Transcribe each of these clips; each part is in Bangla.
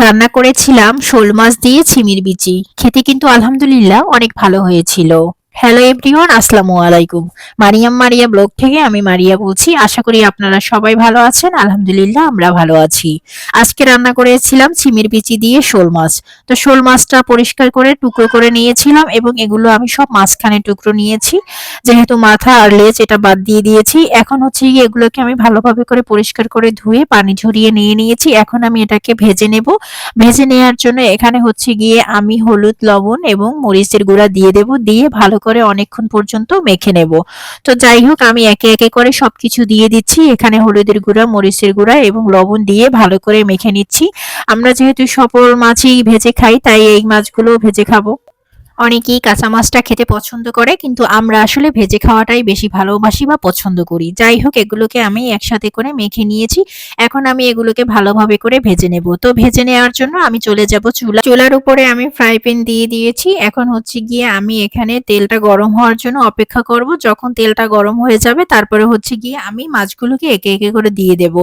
রান্না করেছিলাম শোল মাছ দিয়ে ছিমির বিচি। খেতে কিন্তু আলহামদুলিল্লাহ অনেক ভালো হয়েছিল। হ্যালো এভরিওয়ান আসসালামু আলাইকুম। মারিয়াম মারিয়া ব্লগ থেকে আমি মারিয়া বলছি। আশা করি আপনারা সবাই ভালো আছেন। আলহামদুলিল্লাহ, আমরা ভালো আছি। আজকে রান্না করেছিলাম ছিমির বিচি দিয়ে শোল মাছ। তো শোল মাছটা পরিষ্কার করে টুকরো করে নিয়েছিলাম এবং এগুলো আমি সব মাঝখানে টুকরো নিয়েছি। যেহেতু মাথা আর লেজ এটা বাদ দিয়ে দিয়েছি, এখন হচ্ছে গিয়ে এগুলোকে আমি ভালোভাবে করে পরিষ্কার করে ধুয়ে পানি ঝরিয়ে নিয়ে নিয়েছি। এখন আমি এটাকে ভেজে নেব। ভেজে নেওয়ার জন্য এখানে হচ্ছে গিয়ে আমি হলুদ, লবণ এবং মরিচের গুঁড়া দিয়ে দেব। দিয়ে ভালো করে অনেকক্ষণ পর্যন্ত মেখে নেব। তো যাই হোক, আমি একে একে করে সবকিছু দিয়ে দিচ্ছি। এখানে হলুদের গুঁড়া, মরিচের গুঁড়া এবং লবণ দিয়ে ভালো করে মেখে নিচ্ছি। আমরা যেহেতু সকল মাছই ভেজে খাই, তাই এই মাছগুলো ভেজে খাব। অনেকেই কাঁচা মাছটা খেতে পছন্দ করে, কিন্তু আমরা আসলে ভেজে খাওয়াটাই বেশি ভালোবাসি বা পছন্দ করি। যাই হোক, এগুলোকে আমি একসাথে করে মেখে নিয়েছি। এখন আমি এগুলোকে ভালোভাবে করে ভেজে নেব। তো ভেজে নেওয়ার জন্য আমি চলে যাব চুলা চুলার উপরে আমি ফ্রাই প্যান দিয়ে দিয়েছি। এখন হচ্ছে গিয়ে আমি এখানে তেলটা গরম হওয়ার জন্য অপেক্ষা করব। যখন তেলটা গরম হয়ে যাবে, তারপরে হচ্ছে গিয়ে আমি মাছগুলোকে একে একে করে দিয়ে দেব।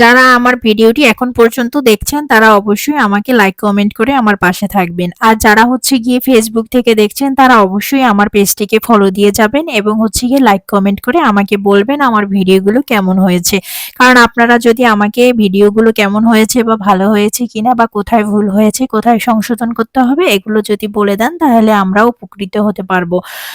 যারা আমার ভিডিওটি এখন পর্যন্ত দেখছেন, তারা অবশ্যই আমাকে লাইক কমেন্ট করে আমার পাশে থাকবেন। আর যারা হচ্ছে গিয়ে ফেসবুক থেকে দেখছেন তারা অবশ্যই আমার পেজটিকে ফলো দিয়ে যাবেন এবং হচ্ছে গিয়ে লাইক কমেন্ট করে আমাকে বলবেন আমার ভিডিওগুলো কেমন হয়েছে। কারণ আপনারা যদি আমাকে ভিডিওগুলো কেমন হয়েছে বা ভালো হয়েছে কিনা বা কোথায় ভুল হয়েছে, কোথায় সংশোধন করতে হবে, এগুলো যদি বলে দেন তাহলে আমরাও উপকৃত হতে পারব।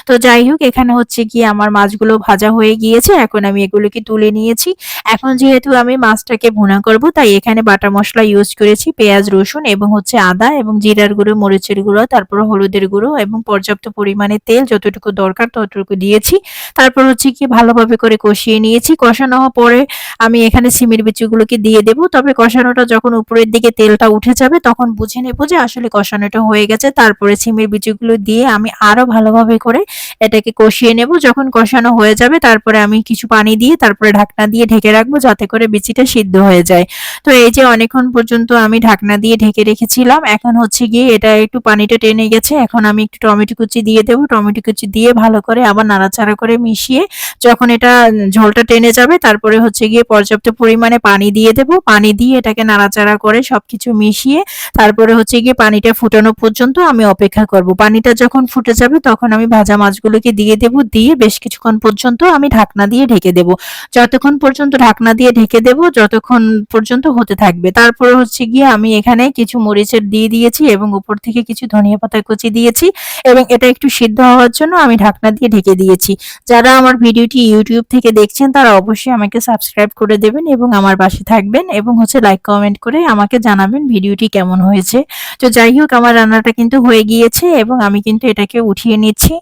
তো যাই হোক, এখানে হচ্ছে গিয়ে আমার মাছগুলো ভাজা হয়ে গিয়েছে, এখন আমি এগুলোকে তুলে নিয়েছি। এখন যেহেতু আমি মাছটাকে ভুনা করব, তাই এখানে বাটা মশলা ইউজ করেছি, পেঁয়াজ, রসুন এবং হচ্ছে আদা এবং জিরার গুঁড়ো, মরিচের গুঁড়ো, তারপর হলুদের গুঁড়ো এবং পর্যাপ্ত পরিমাণে তেল যতটুকু দরকার ততটুকু দিয়েছি। তারপর হচ্ছে কি ভালোভাবে করে কষিয়ে নিয়েছি। কষানো হওয়ার পরে আমি এখানে সিমের বিচিগুলোকে দিয়ে দেব। তবে কষানোটা যখন উপরের দিকে তেলটা উঠে যাবে, তখন বুঝে নেব যে আসলে কষানোটা হয়ে গেছে। তারপরে সিমের বিচিগুলো দিয়ে আমি আরও ভালোভাবে করে এটাকে কষিয়ে নেব। যখন কষানো হয়ে যাবে, তারপরে আমি কিছু পানি দিয়ে তারপরে ঢাকনা দিয়ে ঢেকে রাখব যাতে করে বিচিটা সিদ্ধ হয়ে যায়। তো এই যে অনেকক্ষণ পর্যন্ত আমি ঢাকনা দিয়ে ঢেকে রেখেছিলাম, এখন হচ্ছে গিয়ে এটা একটু পানিটা টেনে গেছে। এখন আমি একটু টমেটো কুচি দিয়ে দেবো। টমেটো কুচি দিয়ে ভালো করে আবার নাড়াচাড়া করে মিশিয়ে যখন এটা ঝোলটা টেনে যাবে, তারপরে হচ্ছে গিয়ে পর্যাপ্ত পরিমাণে পানি দিয়ে দেবো। পানি দিয়ে এটাকে নাড়াচাড়া করে সবকিছু মিশিয়ে তারপরে হচ্ছে গিয়ে পানিটা ফুটানো পর্যন্ত আমি অপেক্ষা করব। পানিটা যখন ফুটে যাবে তখন আমি ভাজা মাছগুলোকে দিয়ে দেব। দিয়ে বেশ কিছুক্ষণ পর্যন্ত আমি ঢাকনা দিয়ে ঢেকে দেব। যতক্ষণ পর্যন্ত ঢাকনা দিয়ে ঢেকে দেব, যতক্ষণ পর্যন্ত হতে থাকবে। তারপরে হচ্ছে গিয়ে আমি এখানে কিছু মরিচের দিয়ে দিয়েছি এবং উপর থেকে কিছু ধনিয়া পাতা কুচি দিয়েছি। এবং এটা একটু সিদ্ধ হওয়ার জন্য আমি ঢাকনা দিয়ে ঢেকে দিয়েছি। যারা আমার ভিডিওটি ইউটিউব থেকে দেখছেন, তারা অবশ্যই আমাকে সাবস্ক্রাইব করে দেবেন এবং আমার পাশে থাকবেন এবং হচ্ছে লাইক, কমেন্ট করে আমাকে জানাবেন ভিডিওটি কেমন হয়েছে। তো যাই হোক, আমার রান্নাটা কিন্তু হয়ে গিয়েছে এবং আমি কিন্তু এটাকে উঠিয়ে নিচ্ছি।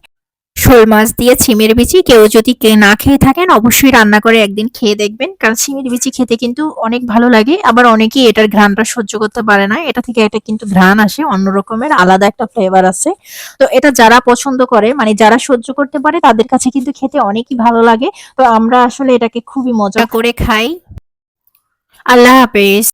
শোল মাছ দিয়ে ছিমের বিচি। কেউ যদি কে- না খেয়ে থাকেন অবশ্যই রান্না করে একদিন খেয়ে দেখবেন। কারণ ছিমের বিচি খেতে কিন্তু অনেক ভালো লাগে। আবার অনেকেই এটার ঘ্রাণটা সহ্য করতে পারে না। এটা থেকে একটা কিন্তু ঘ্রাণ আসে অন্য রকমের আলাদা একটা ফ্লেভার আছে। তো এটা যারা পছন্দ করে মানে যারা সহ্য করতে পারে তাদের কাছে কিন্তু খেতে অনেকই ভালো লাগে। তো আমরা আসলে এটাকে খুবই মজা করে খাই। আল্লাহ হাফেজ।